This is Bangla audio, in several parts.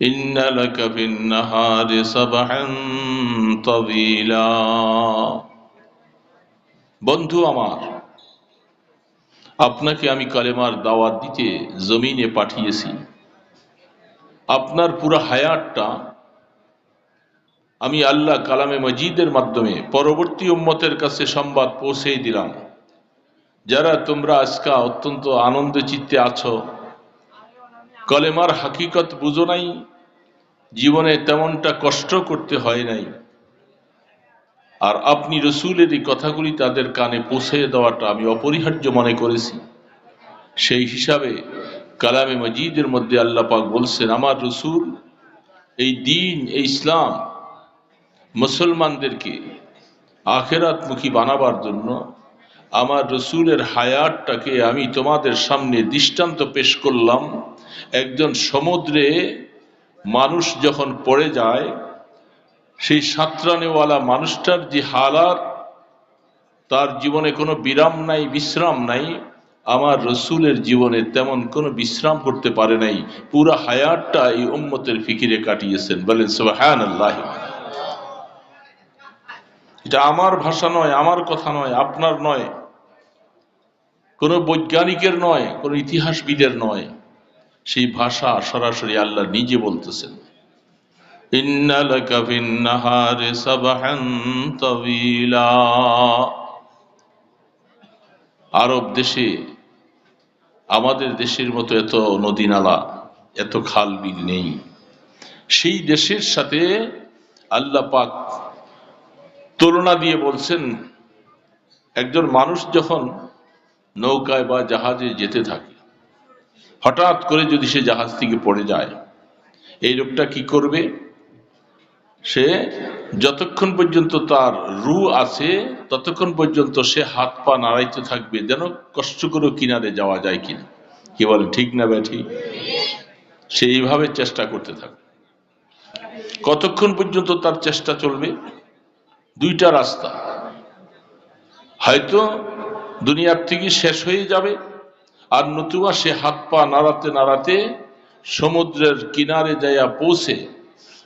إن لك في النهار سبحا طويلا বন্ধু আমার আপনাকে আমি কালেমার দাওয়াত দিতে জমিনে পাঠিয়েছি আপনার পুরো হায়াতটা আমি আল্লাহ কালামে মজিদের মাধ্যমে পরবর্তী উম্মতের কাছে সংবাদ পৌঁছে দিলাম যারা তোমরা আজকা অত্যন্ত আনন্দ চিত্তে আছো কলেমার হাকিকত বুঝো নাই, জীবনে তেমনটা কষ্ট করতে হয় নাই। আর আপনি রসুলের এই কথাগুলি তাদের কানে পৌঁছে দেওয়াটা আমি অপরিহার্য মনে করেছি। সেই হিসাবে কালামে মজিদের মধ্যে আল্লাহ পাক বলছেন, আমার রসুল, এই দিন, এই ইসলাম মুসলমানদেরকে আখেরাতমুখী বানাবার জন্য আমার রসুলের হায়াতটাকে আমি তোমাদের সামনে দৃষ্টান্ত পেশ করলাম। একজন সমুদ্রে মানুষ যখন পড়ে যায়, সেই সাঁতরানেওয়ালা মানুষটার যে হালাত, তার জীবনে কোনো বিরাম নাই, বিশ্রাম নাই, আমার রসুলের জীবনে তেমন কোনো বিশ্রাম করতে পারে নাই। পুরো হায়াতটা এই উম্মতের ফিকিরে কাটিয়েছেন। বলেন সোহান আল্লাহ এটা আমার ভাষা নয়, আমার কথা নয়, আপনার নয়। কোনো বৈজ্ঞানিকের নয়, কোনো ইতিহাসবিদের নয়। সেই ভাষা সরাসরি আল্লাহ নিজে বলতেছেন। আরব দেশে, আমাদের দেশের মতো এত নদী নালা এত খাল বিল নেই। সেই দেশের সাথে আল্লাহ পাক তুলনা দিয়ে বলছেন, একজন মানুষ যখন নৌকায় বা জাহাজে যেতে থাকে হঠাৎ করে যদি সে জাহাজ থেকে পড়ে যায়, এই লোকটা কি করবে? সে যতক্ষণ পর্যন্ত তার রু আছে, ততক্ষণ পর্যন্ত সে হাত পা নাড়াইতে থাকবে, যেন কষ্ট করে কিনারে যাওয়া যায় কিনা। কি বলে, ঠিক না ব্যাঠি? সে এইভাবে চেষ্টা করতে থাকবে। কতক্ষণ পর্যন্ত তার চেষ্টা চলবে? দুইটা রাস্তা। হয়তো দুনিয়ার থেকে শেষ হয়ে যাবে আর নতুবা সে হাত পা নাড়াতে নাড়াতে সমুদ্রের কিনারে যাইয়া পৌঁছে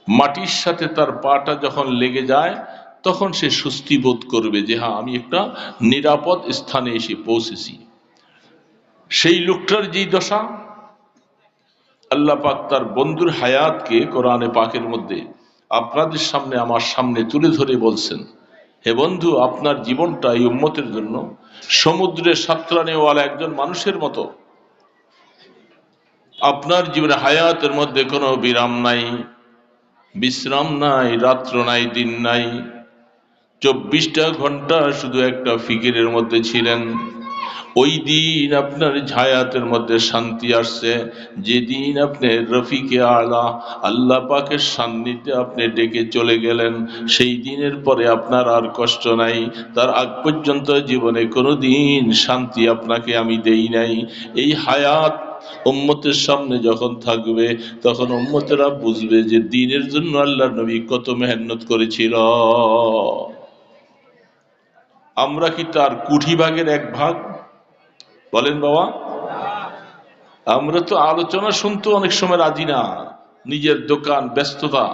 মাটির সাথে তার পাটা যখন লেগে যায়, তখন সে সুস্থি বোধ করবে যে হ্যাঁ আমি একটা নিরাপদ স্থানে এসে পৌঁছেছি। সেই লোকটার যেই দশা আল্লাহ পাক তার বন্ধুর হায়াতকে কোরআনে পাকের মধ্যে আপনাদের সামনে, আমার সামনে তুলে ধরে বলছেন, হে বন্ধু, আপনার জীবনটা এই উম্মতের জন্য সমুদ্রে সাঁতরানেওয়ালা একজন মানুষের মতো। আপনার জীবনে হায়াতের মধ্যে কোনো বিরাম নাই, বিশ্রাম নাই, রাত্র নাই, দিন নাই। চব্বিশটা ঘণ্টা শুধু একটা ফিকিরের মধ্যে ছিলেন। ওই দিন আপনার ঝায়াতের মধ্যে শান্তি আসছে। যেদিন আপনি রফিকে আলা, আল্লাহ পাকের সান্নিধ্যে আপনি ডেকে চলে গেলেন, সেই দিনের পরে আপনার আর কষ্ট নাই। তার আগ পর্যন্ত জীবনে কোনো দিন শান্তি আপনাকে আমি দেই নাই। এই হায়াত উম্মতের সামনে যখন থাকবে, তখন উম্মতেরা বুঝবে যে দিনের জন্য আল্লাহ নবী কত মেহনত করেছিল। আমরা কি তার কুঠি ভাগের এক ভাগ? বলেন বাবা। আমরা তো আলোচনা শুনতে অনেক সময় রাজি না। নিজের দোকান, ব্যস্ততা।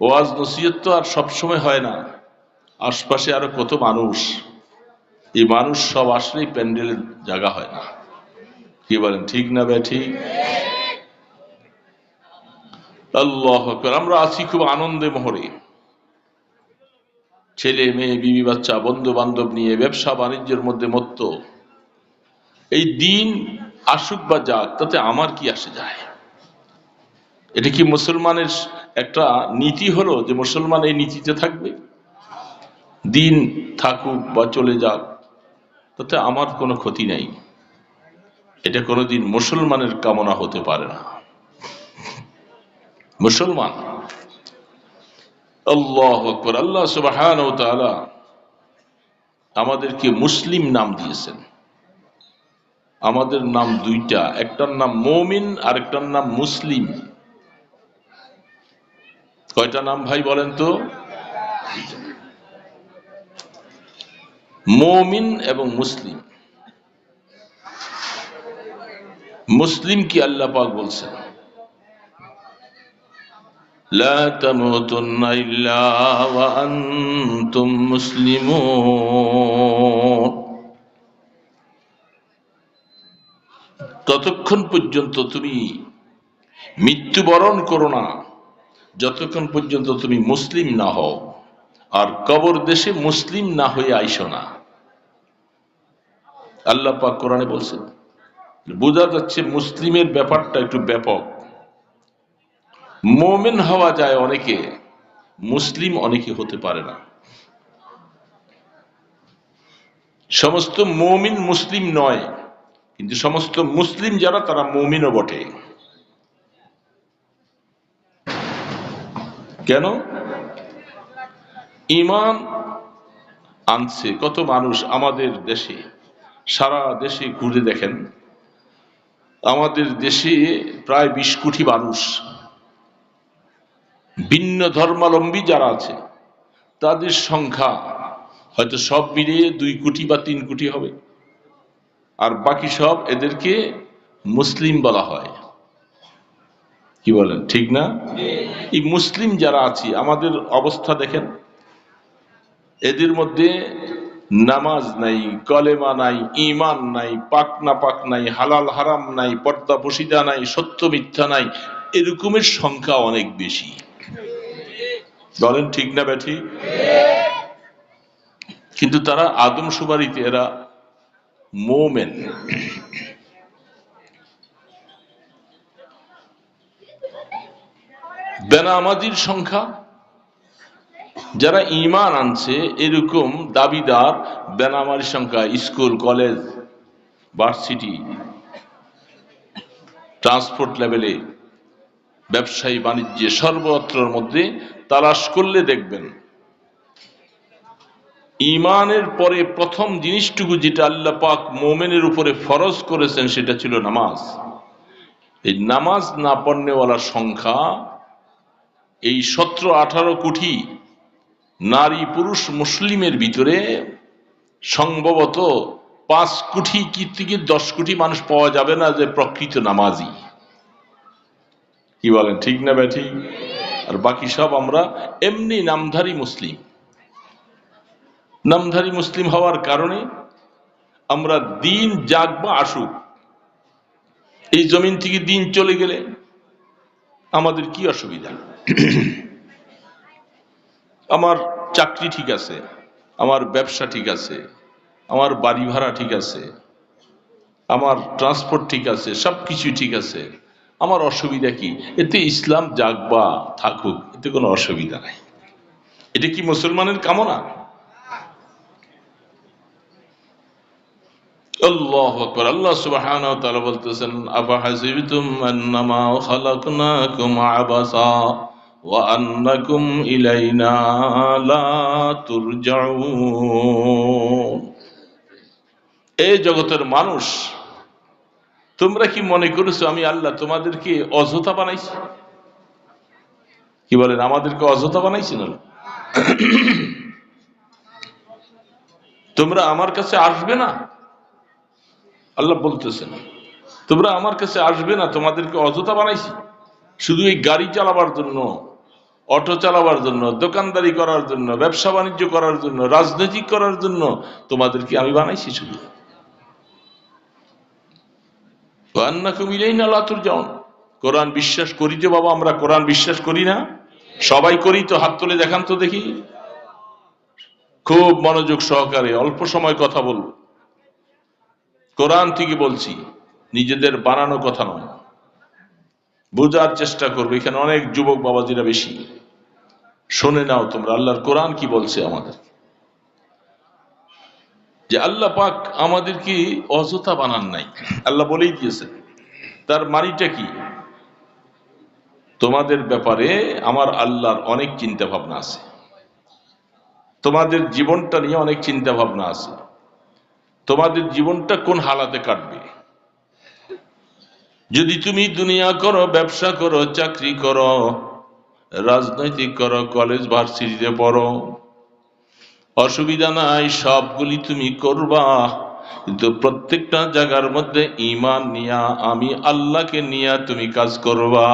ওয়াজ নসিয়ত তো আর সবসময় হয় না। আশপাশে আরও কত মানুষ। এই মানুষ সব আসলেই প্যান্ডেলের জায়গা হয় না। কি বলেন, ঠিক না বে ঠিক? আল্লাহ আমরা আছি খুব আনন্দে মোহরে। ছেলে, মেয়ে, বিবি, বাচ্চা বন্ধু বান্ধব নিয়ে, ব্যবসা, বাণিজ্যের মধ্যে মত্ত। এই দিন আসুক বা যাক, তাতে আমার কি আসে যায়? এটা কি মুসলমানের একটা নীতি হলো যে মুসলমান এই নীতিতে থাকবে? দিন থাকুক বা চলে যাক, তাতে আমার কোনো ক্ষতি নাই। এটা কোনোদিন মুসলমানের কামনা হতে পারে না। মুসলমান। আল্লাহ আল্লাহ সুবাহান আমাদেরকে মুসলিম নাম দিয়েছেন। আমাদের নাম দুইটা একটার নাম মমিন আর একটার নাম মুসলিম কয়টা নাম ভাই বলেন তো মমিন এবং মুসলিম মুসলিম কি আল্লাহ পাক বলছেন لا تموتن إلا وأنتم مسلمون ততক্ষণ পর্যন্ত তুমি মৃত্যুবরণ করো না। যতক্ষণ পর্যন্ত তুমি মুসলিম না হও, আর কবর দেশে মুসলিম না হয়ে আইসো না। আল্লাহ পাক কোরআনে বলছেন, বোঝা যাচ্ছে মুসলিমের ব্যাপারটা একটু ব্যাপক। মোমেন হওয়া যায় অনেকে, মুসলিম অনেকে হতে পারে না। সমস্ত মমিন মুসলিম নয় কিন্তু সমস্ত মুসলিম যারা, তারা মমিনও বটে। কেন? ইমান আনছে কত মানুষ আমাদের দেশে, সারা দেশে ঘুরে দেখেন। আমাদের দেশে প্রায় বিশ কোটি মানুষ। ভিন্ন ধর্মাবলম্বী যারা আছে, তাদের সংখ্যা হয়তো সব মিলিয়ে দুই কোটি বা তিন কোটি হবে। আর বাকি সব এদেরকে মুসলিম বলা হয়। কি বলেন, ঠিক না? এই মুসলিম যারা আছি, আমাদের অবস্থা দেখেন, এদের মধ্যে নামাজ নাই, কলেমা নাই ইমান নাই, পাক না পাক নাই, হালাল হারাম নাই, পর্দা বসিদা নাই, সত্য মিথ্যা নাই, এরকমের সংখ্যা অনেক বেশি। বলেন ঠিক না ব্যাঠি কিন্তু তারা আদম সুবারিতে এরা মোমেন। বেনামাজির সংখ্যা, যারা ইমান আনছে, এরকম দাবিদার বেনামারির সংখ্যা, স্কুল, কলেজ, ভার্সিটি, ট্রান্সপোর্ট লেভেলে, ব্যবসায়ী, বাণিজ্যে, সর্বত্রর মধ্যে তালাশ করলে দেখবেন ইমানের পরে প্রথম জিনিসটুকু যেটা আল্লাহ পাক মোমেনের উপরে ফরজ করেছেন, সেটা ছিল নামাজ। এই নামাজ না পড়নেওয়ালার সংখ্যা, এই সতেরো আঠারো কোটি নারী পুরুষ মুসলিমের ভিতরে সম্ভবত পাঁচ কোটি কি থেকে দশ কোটি মানুষ পাওয়া যাবে না যে প্রকৃত নামাজি। কি বলেন, ঠিক না ব্যাঠি আর বাকি সব আমরা এমনি নামধারী মুসলিম। নামধারী মুসলিম হওয়ার কারণে আমরা দিন যাক বা আসুক। এই জমিন থেকে দিন চলে গেলে আমাদের কি অসুবিধা? আমার চাকরি ঠিক আছে, আমার ব্যবসা ঠিক আছে, আমার বাড়ি ভাড়া ঠিক আছে, আমার ট্রান্সপোর্ট ঠিক আছে সব কিছু ঠিক আছে। আমার অসুবিধা কি? এতে ইসলাম যাক বা থাকুক, এতে কোনো অসুবিধা নাই। এটা কি মুসলমানের কামনা? জগতের মানুষ, তোমরা কি মনে করেছ আমি আল্লাহ তোমাদেরকে অযথা বানাইছি? কি বলেন, আমাদেরকে অযথা বানাইছি না তোমরা আমার কাছে আসবে না? আল্লাহ বলতেছেন, তোমরা আমার কাছে আসবে না, তোমাদেরকে অযথা বানাইছি। শুধু এই গাড়ি চালাবার জন্য, অটো চালাবার জন্য, দোকানদারি করার জন্য, ব্যবসা বাণিজ্য করার জন্য রাজনৈতিক করার জন্য তোমাদেরকে আমি বানাইছি শুধু। কোরআন বিশ্বাস করি যে বাবা, আমরা কোরআন বিশ্বাস করি না। সবাই করি তো, হাত তুলে দেখান তো দেখি। খুব মনোযোগ সহকারে, অল্প সময় কথা বলব। কোরআন থেকে বলছি, নিজেদের বানানো কথা নয়। বোঝার চেষ্টা করবে, এখানে অনেক যুবক বাবাজিরা বেশি। শুনে নাও তোমরা, আল্লাহর কোরআন কি বলছে আমাদের। যে আল্লাহ পাক আমাদের কি অযথা বানান নাই। আল্লাহ বলেই দিয়েছেন, তার মানিটা কি? তোমাদের ব্যাপারে আমার আল্লাহর অনেক চিন্তা ভাবনা আছে। তোমাদের জীবনটা নিয়ে অনেক চিন্তা ভাবনা আছে। তোমাদের জীবনটা কোন হালাতে কাটবে? যদি তুমি দুনিয়া করো, ব্যবসা করো, চাকরি করো, রাজনৈতিক করো, কলেজ, ভার্সিটিতে পড়ো, অসুবিধা নাই, সবগুলি তুমি করবা। কিন্তু প্রত্যেকটা জায়গার মধ্যে ইমান নিয়া, আমি আল্লাহকে নিয়া তুমি কাজ করবা।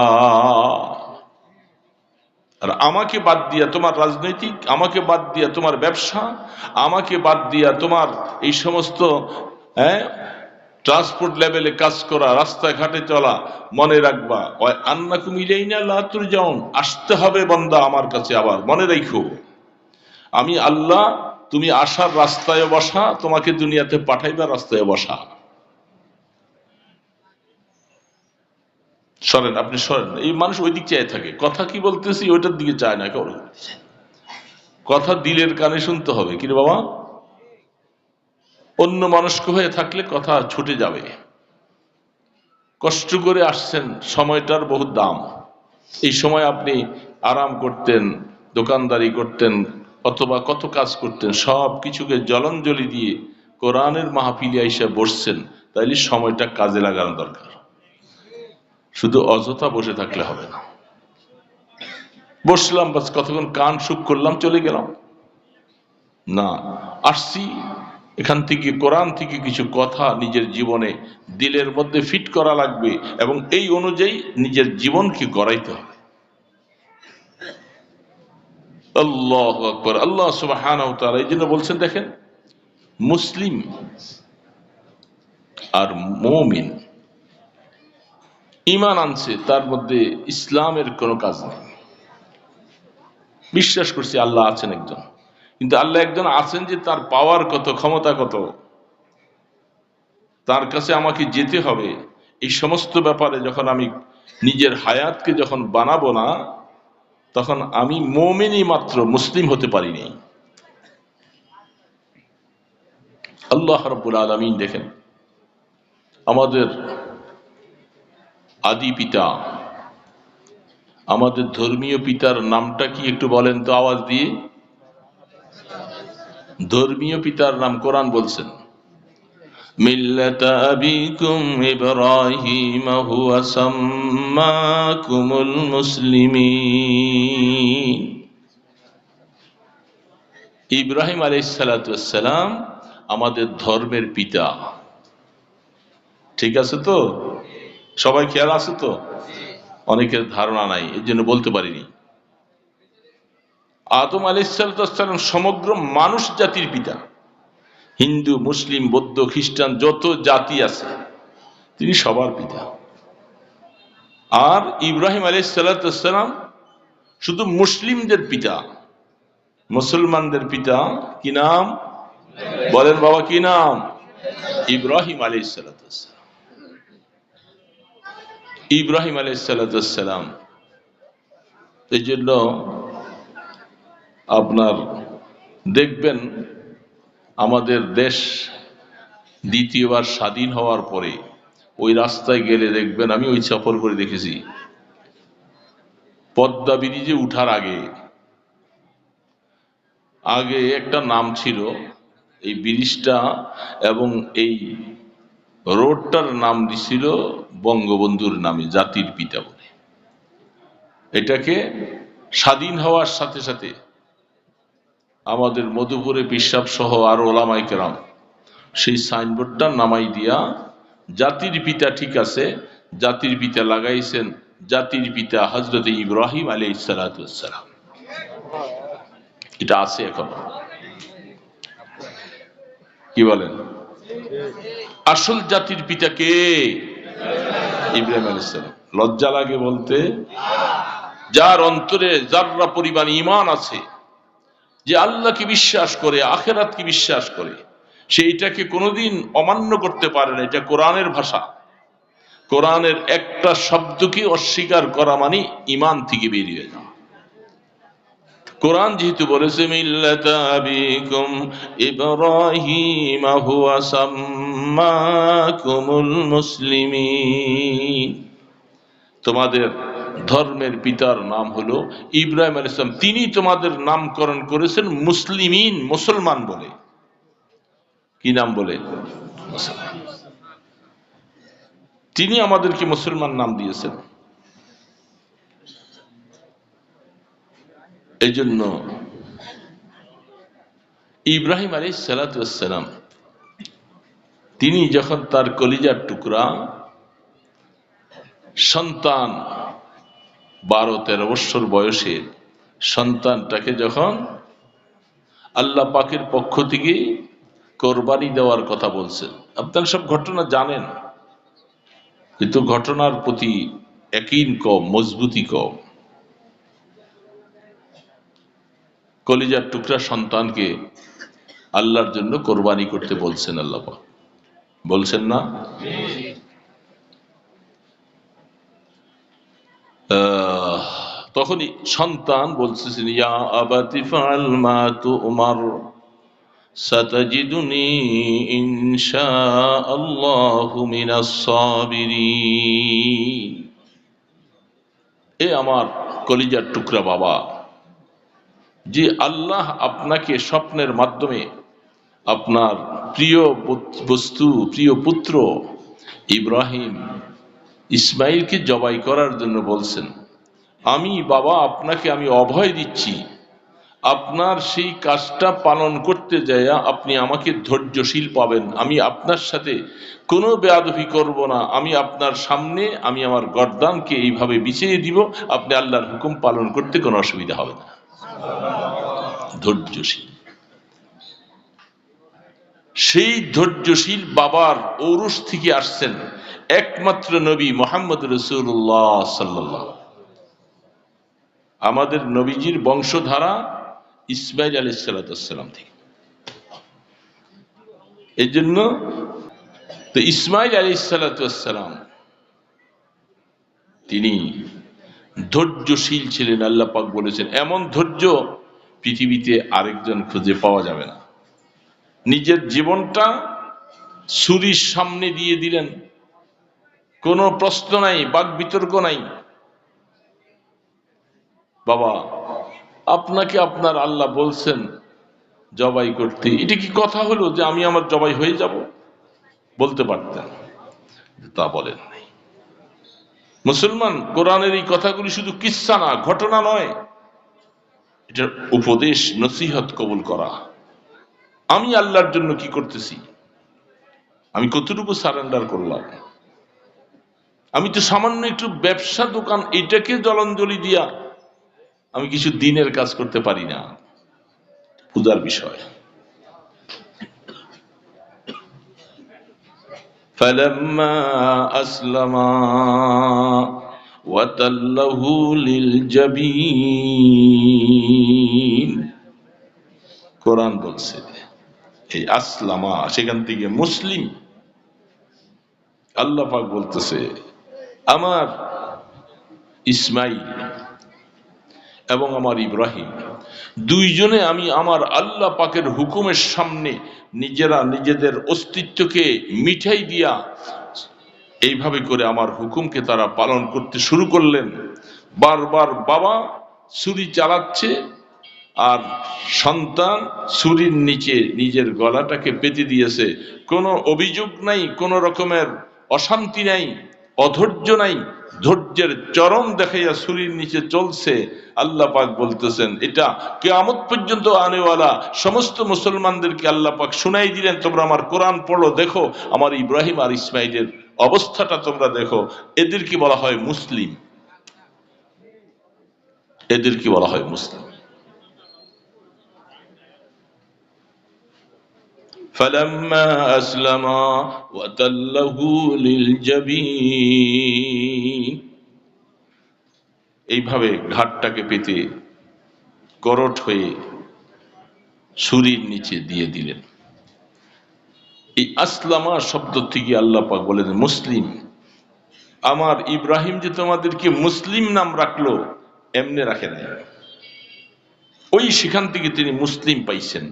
আর আমাকে বাদ দিয়া তোমার রাজনৈতিক, আমাকে বাদ দিয়া তোমার ব্যবসা, আমাকে বাদ দিয়া তোমার এই সমস্ত হ্যাঁ ট্রান্সপোর্ট লেভেলে কাজ করা, রাস্তাঘাটে চলা, মনে রাখবা ওই আন্না কুমিলেই না লাতুর যাও আসতে হবে বন্দা আমার কাছে আবার, মনে রাখো। আমি আল্লাহ, তুমি আসার রাস্তায় বসা, তোমাকে দুনিয়াতে পাঠাইবার রাস্তায় বসা। সরেন, আপনি সরেন। এই মানুষ ওই দিক চাই থাকে। কথা কি বলতেছি, ওইটার দিকে চায় না, কেউ কথা দিলের কানে শুনতে হবে। কি রে বাবা? অন্য মানুষকে হয়ে থাকলে কথা ছুটে যাবে। কষ্ট করে আসছেন, সময়টার বহুত দাম। এই সময় আপনি আরাম করতেন, দোকানদারি করতেন, অথবা কত কাজ করতেন, সব কিছুকে জলঞ্জলি দিয়ে কোরআনের মাহফিলি আইসা বসছেন। তাইলে সময়টা কাজে লাগানো দরকার। শুধু অযথা বসে থাকলে হবে না। বসলাম, বাস কতক্ষণ কান সুখ করলাম, চলে গেলাম। না, আসছি। এখান থেকে, কোরআন থেকে কিছু কথা নিজের জীবনে দিলের মধ্যে ফিট করা লাগবে এবং এই অনুযায়ী নিজের জীবনকে গড়াইতে হবে। আল্লাহ আকবর। আল্লাহ সুবাহান এই জন্য বলছেন, দেখেন, মুসলিম আর মৌমিন ইমান আনছে, তার মধ্যে ইসলামের কোনো কাজ নেই। বিশ্বাস করছি আল্লাহ আছেন একজন। কিন্তু আল্লাহ একজন আছেন যে তার পাওয়ার কত, ক্ষমতা কত, তার কাছে আমাকে যেতে হবে। এই সমস্ত ব্যাপারে যখন আমি নিজের হায়াতকে যখন বানাবো না, তখন আমি মোমেনই মাত্র মুসলিম হতে পারিনি। আল্লাহ রব্বুল আলমিন দেখেন, আমাদের আদি পিতা। আমাদের ধর্মীয় পিতার নামটা কি একটু বলেন তো আওয়াজ দিয়ে? ধর্মীয় পিতার নাম কোরআন বলছেন। মিল্লাত ইব্রাহিম হুয়া সাম্মাকুমুল আমাদের ধর্মের পিতা। ঠিক আছে তো? সবাই খেয়াল আছে তো? অনেকের ধারণা নাই এর জন্য বলতে পারিনি। আদম আলাইসালাম সমগ্র মানুষ জাতির পিতা। হিন্দু, মুসলিম, বৌদ্ধ, খ্রিস্টান, যত জাতি আছে, তিনি সবার পিতা। আর ইব্রাহিম আলাইসালাম শুধু মুসলিমদের পিতা, মুসলমানদের পিতা, কি নাম? বলেন বাবা, কি নাম? ইব্রাহিম আলাইসালাম ইব্রাহিম আলাইসালাম এই জন্য আপনার দেখবেন আমাদের দেশ দ্বিতীয়বার স্বাধীন হওয়ার পরে ওই রাস্তায় গেলে দেখবেন, আমি ওই সফর করে দেখেছি। পদ্মা ব্রিজে উঠার আগে আগে একটা নাম ছিল, এই ব্রিজটা এবং এই রোডটার নাম দিছিল বঙ্গবন্ধুর নামে, জাতির পিতা বলে। এটাকে স্বাধীন হওয়ার সাথে সাথে আমাদের মধুপুরে বিশ্বাব সহ আর ওলামাই কেরাম সেই সাইনবোর্ডটা নামাই দিয়া জাতির পিতা ঠিক আছে, জাতির পিতা লাগাইছেন, জাতির পিতা হজরত ইব্রাহিম আলী সালাম। এটা আছে এখন। কি বলেন? আসল জাতির পিতা কে? ইব্রাহিম আলাইসালাম লজ্জা লাগে বলতে? যার অন্তরে যাররা পরিমাণ ইমান আছে, যে আল্লাহকে বিশ্বাস করে, আখেরাতকে বিশ্বাস করে, সেইটাকে কোনোদিন অমান্য করতে পারে না। এটা কোরআনের ভাষা। কোরআনের একটা শব্দকে অস্বীকার করা মানে ইমান থেকে বেরিয়ে যাওয়া। কোরআন যেহেতু বলেছে মিল্লাতাবিকুম ইব্রাহিম হুয়া সাম্মাকুমুল মুসলিমিন। তোমাদের ধর্মের পিতার নাম হলো ইব্রাহিম আল ইসলাম তিনি তোমাদের নামকরণ করেছেন মুসলিমিন, মুসলমান বলে। কি নাম বলে? তিনি আমাদেরকে মুসলমান নাম দিয়েছেন। এই জন্য ইব্রাহিম আলী সালাতাম তিনি যখন তার কলিজার টুকরা সন্তান বারো তেরো বৎসর বয়সে সন্তানটাকে যখন আল্লাহ পাকের পক্ষ থেকে কোরবানি দেওয়ার কথা বলছেন, আপনারা সব ঘটনা জানেন, কিন্তু ঘটনার প্রতি একই কম মজবুতি কম। কলিজার টুকরা সন্তানকে আল্লাহর জন্য কোরবানি করতে বলছেন আল্লাহ বলছেন না? তখনই সন্তান বলতেছেন, ইয়া আবাতি ফাল মা তুমার, সাতাজিদুনি ইনশাআল্লাহু মিনাস সাবিরিন। এ আমার কলিজার টুকরা বাবা। যে আল্লাহ আপনাকে স্বপ্নের মাধ্যমে আপনার প্রিয় বস্তু, প্রিয় পুত্র ইব্রাহিম ইসমাইলকে জবাই করার জন্য বলছেন, আমি বাবা, আপনাকে আমি অভয় দিচ্ছি। আপনার সেই কাজটা পালন করতে যায় আপনি আমাকে ধৈর্যশীল পাবেন। আমি আপনার সাথে কোনো বেয়াদফি করব না। আমি আপনার সামনে, আমি আমার গর্দানকে এইভাবে বিছিয়ে দিব। আপনি আল্লাহর হুকুম পালন করতে কোনো অসুবিধা হবে না। ধৈর্যশীল। সেই ধৈর্যশীল বাবার ঔরস থেকে আসছেন একমাত্র নবী মোহাম্মদ রসুল্লাহ সাল্লাহ আমাদের নবীজির বংশধারা ইসমাইল আলী সাল্লাম থেকে। এই জন্য ইসমাইল আলী সাল্লাম তিনি ধৈর্যশীল ছিলেন, আল্লাহ পাক বলেছেন, এমন ধৈর্য পৃথিবীতে আরেকজন খুঁজে পাওয়া যাবে না। নিজের জীবনটা ছুরির সামনে দিয়ে দিলেন। কোনো প্রশ্ন নাই, বাক বিতর্ক নাই। বাবা, আপনাকে আপনার আল্লাহ বলছেন জবাই করতে। এটা কি কথা হলো যে আমি আমার জবাই হয়ে যাব? বলতে পারতেন। তা বলেন। মুসলমান কোরআনের এই কথাগুলি শুধু কিচ্ছা না, ঘটনা নয়। এটা উপদেশ, নসিহত কবুল করা। আমি আল্লাহর জন্য কি করতেছি? আমি কতটুকু সারেন্ডার করলাম? আমি তো সামান্য একটু ব্যবসা দোকান, এটাকে জলাঞ্জলি দিয়া আমি কিছু দিনের কাজ করতে পারি না। পূজার বিষয়। فلما أسلما وتله للجبين কোরআন বলছে এই আসলামা সেখান থেকে মুসলিম আল্লাহ পাক বলতেছে আমার ইসমাইল এবং আমার ইব্রাহিম দুইজনে আমি আমার আল্লাহ পাকের হুকুমের সামনে নিজেরা নিজেদের অস্তিত্বকে মিঠাই দিয়া এইভাবে করে আমার হুকুমকে তারা পালন করতে শুরু করলেন। বারবার বাবা ছুরি চালাচ্ছে আর সন্তান ছুরির নিচে নিজের গলাটাকে পেতে দিয়েছে। কোনো অভিযোগ নাই, কোনো রকমের অশান্তি নাই। অধৈর্য নাই, ধৈর্যের চরম দেখাইয়া ছুরির নিচে চলছে, আল্লাহ পাক বলতেছেন, এটা কেয়ামত পর্যন্ত আনেওয়ালা সমস্ত মুসলমানদেরকে আল্লাহ পাক শুনাই দিলেন, তোমরা আমার কোরআন পড়ো, দেখো, আমার ইব্রাহিম আর ইসমাইলের অবস্থাটা তোমরা দেখো। এদেরকে বলা হয় মুসলিম? এদেরকে বলা হয় মুসলিম? فلما أسلما وتله للجبين এইভাবে ঘাটটাকে পেতে করট হয়ে ছুরির নিচে দিয়ে দিলেন এই আসলামা শব্দ থেকে আল্লাহ পাক বলেন মুসলিম আমার ইব্রাহিম যে তোমাদেরকে মুসলিম নাম রাখলো এমনি রাখে নাই ওই সেখান থেকে তিনি মুসলিম পাইছেন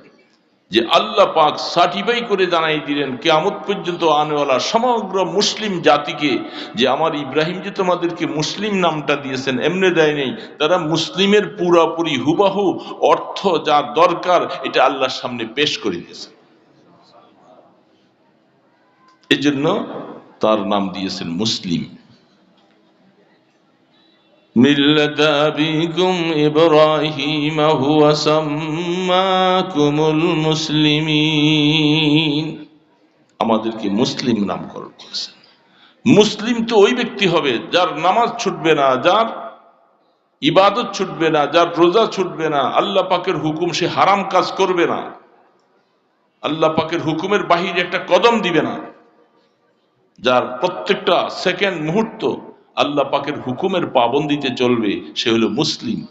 যে আল্লাহ পাক সার্টিফাই করে জানাই দিলেন, কেয়ামত পর্যন্ত আনেওয়ালা সমগ্র মুসলিম জাতিকে যে আমার ইব্রাহিম যে তোমাদেরকে মুসলিম নামটা দিয়েছেন, এমনি দেয় নেই। তারা মুসলিমের পুরাপুরি হুবাহু অর্থ যা দরকার, এটা আল্লাহর সামনে পেশ করে দিয়েছেন এই জন্য তার নাম দিয়েছেন মুসলিম। ملة أبيكم إبراهيم هو سماكم المسلمين আমাদেরকে মুসলিম নামকরণ করেছেন মুসলিম তো ওই ব্যক্তি হবে যার নামাজ ছুটবে না যার ইবাদত ছুটবে না যার রোজা ছুটবে না আল্লাহ পাকের হুকুম সে হারাম কাজ করবে না আল্লাহ পাকের হুকুমের বাহিরে একটা কদম দিবে না যার প্রত্যেকটা সেকেন্ড মুহূর্ত আল্লাহ পাকের হুকুমের পাবন্দিতে চলবে, সে হলো মুসলিম।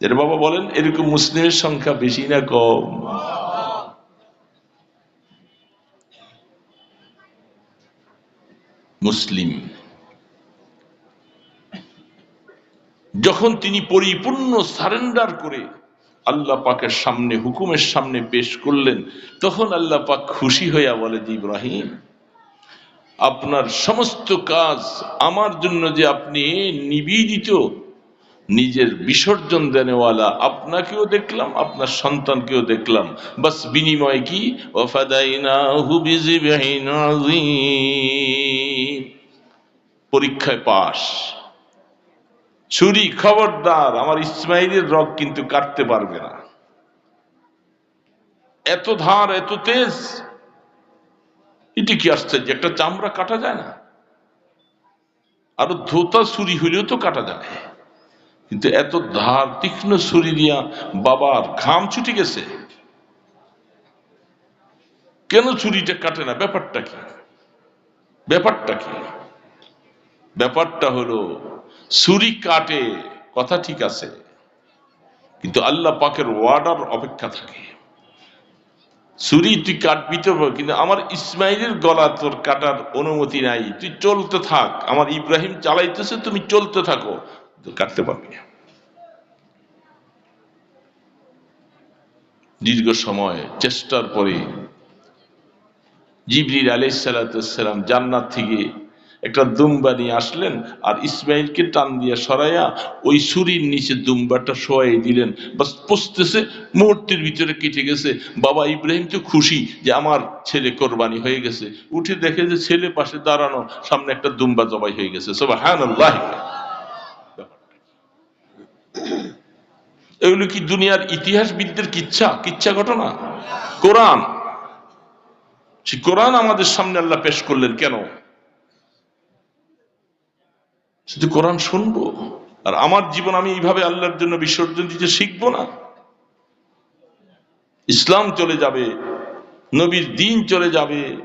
এর বাবা বলেন, এরকম মুসলিমের সংখ্যা বেশি না কম। মুসলিম। যখন তিনি পরিপূর্ণ সারেন্ডার করে আল্লাহ পাকের সামনে, হুকুমের সামনে পেশ করলেন, তখন আল্লাহ পাক খুশি হইয়া বলে ইব্রাহিম আপনার সমস্ত কাজ আমার জন্য যে আপনি নিবেদিত, নিজের বিসর্জন দেনেওয়ালা আপনাকেও দেখলাম, আপনার সন্তানকেও দেখলাম। বাস বিনিময় কি। পরীক্ষায় পাশ। ছুরি খবরদার, আমার ইসমাইলের রগ কিন্তু কাটতে পারবে না। এত ধার, এত তেজ এটি কি আশ্চর্য? একটা চামড়া কাটা যায় না? আরও ধোতা ছুরি হইলেও তো কাটা যায়। কিন্তু এত ধার, তীক্ষ্ণ ছুরি দিয়া বাবার ঘাম ছুটে গেছে। কেন ছুরিটা কাটে না? ব্যাপারটা কি? ব্যাপারটা কি? ব্যাপারটা হলো, ছুরি কাটে, কথা ঠিক আছে। কিন্তু আল্লাহ পাকের ওয়ার্ডার অপেক্ষা থাকে। ছুরি, তুই কাটবি তো, কিন্তু আমার ইসমাইলের গলা তোর কাটার অনুমতি নাই। তুই চলতে থাক। আমার ইব্রাহিম চালাইতেছে, তুমি চলতে থাকো। কাটতে পারবি দীর্ঘ সময়, চেষ্টার পরে জিবরির আলাইসালাম জান্নাত থেকে একটা দুম্বা নিয়ে আসলেন আর ইসমাইলকে টান দিয়ে সরাইয়া ওই ছুরির নিচে দুম্বাটা শোয়াই দিলেন। বাস পুষতেছে মুহূর্তের ভিতরে কেটে গেছে। বাবা ইব্রাহিম তো খুশি যে আমার ছেলে কোরবানি হয়ে গেছে। উঠে দেখে যে ছেলে পাশে দাঁড়ানো, সামনে একটা দুম্বা জবাই হয়ে গেছে। সব হ্যাঁ এগুলো কি দুনিয়ার ইতিহাসবিদদের কিচ্ছা? কিচ্ছা ঘটনা? কোরআন। সে কোরআন আমাদের সামনে আল্লাহ পেশ করলেন কেন? শুধু কোরআন শুনব? আর আমার জীবন আমি এইভাবে আল্লাহর জন্য বিসর্জন দিতে শিখব না? ইসলাম চলে যাবে, নবীর দিন চলে যাবে,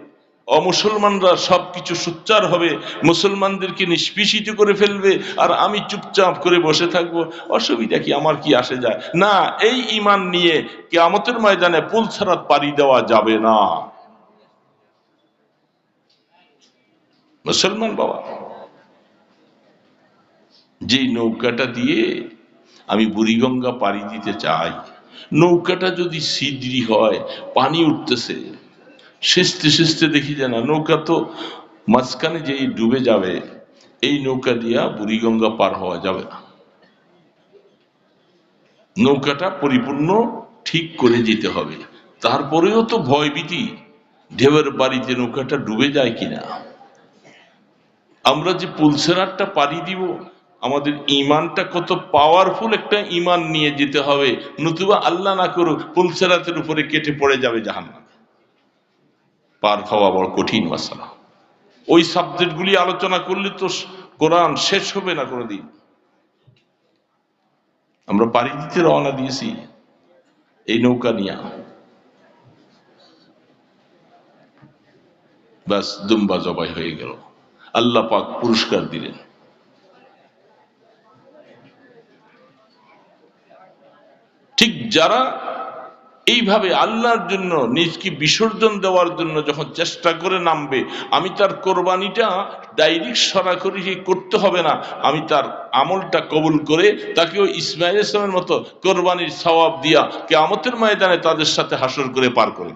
অমুসলমানরা সবকিছু সুচ্চার হবে, মুসলমানদেরকে নিষ্পিষিত করে ফেলবে, আর আমি চুপচাপ করে বসে থাকব। অসুবিধা কি? আমার কি আসে যায়? না, এই ইমান নিয়ে কে কেয়ামতের ময়দানে পুল ছাড়া পাড়ি দেওয়া যাবে না। মুসলমান বাবা যেই নৌকাটা দিয়ে আমি বুড়িগঙ্গা পাড়ি দিতে চাই, নৌকাটা যদি সিদ্রি হয়, পানি উঠতেছে, সেচতে সেচতে দেখি যে না, নৌকা তো মাঝখানে যেই ডুবে যাবে, এই নৌকা দিয়া বুড়িগঙ্গা পার হওয়া যাবে না। নৌকাটা পরিপূর্ণ ঠিক করে যেতে হবে। তারপরেও তো ভয়ভীতি, ঢেউয়ের বাড়িতে নৌকাটা ডুবে যায় কিনা। আমরা যে পুলসেরারটা পাড়ি দিব আমাদের ইমানটা কত পাওয়ারফুল একটা ইমান নিয়ে যেতে হবে। নতুবা আল্লাহ না করুক পুলসেরাতের উপরে কেটে পড়ে যাবে জাহান্নাম। পার হওয়া বড় কঠিন মশালা ওই সাবজেক্ট গুলি আলোচনা করলে তো কোরআন শেষ হবে না কোনোদিন। আমরা পাড়ি দিতে রওনা দিয়েছি। এই নৌকা নিয়ে। ব্যাস, দুম্বা জবাই হয়ে গেল। আল্লাহ পাক পুরস্কার দিলেন। ঠিক যারা এইভাবে আল্লাহর জন্য নিজকে বিসর্জন দেওয়ার জন্য যখন চেষ্টা করে নামবে, আমি তার কোরবানিটা ডাইরেক্ট সরাসরি করতে হবে না। আমি তার আমলটা কবুল করে তাকে ওই ইসমাইল ইসলামের মতো কোরবানির সওয়াব দিয়া কে আমতের ময়দানে তাদের সাথে হাসর করে পার করে